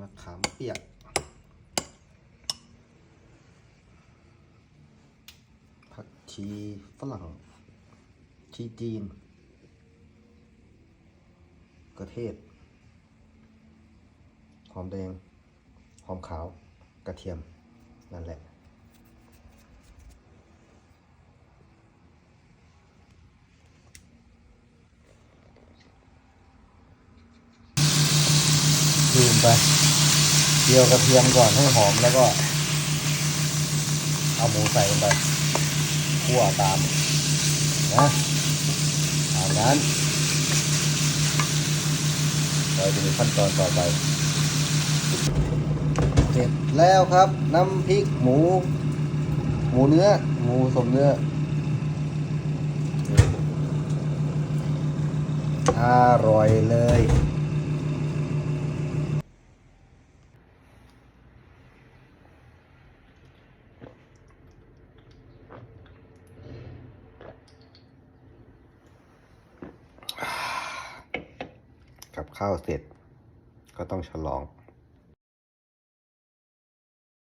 มะขามเปียก ผักชีฝรั่ง ชีจีน กระเทศ หอมแดง หอมขาว กระเทียม นั่นแหละ ไปเจียวกระเทียมก่อนให้หอมแล้วก็ เอาหมูใส่ลงไปคั่วตามนะตามนั้นเราจะมีขั้นตอนต่อไป เสร็จแล้วครับ น้ำพริกหมู หมูเนื้อ หมูสมเนื้ออร่อยเลย กับข้าวเสร็จ ก็ต้องฉลอง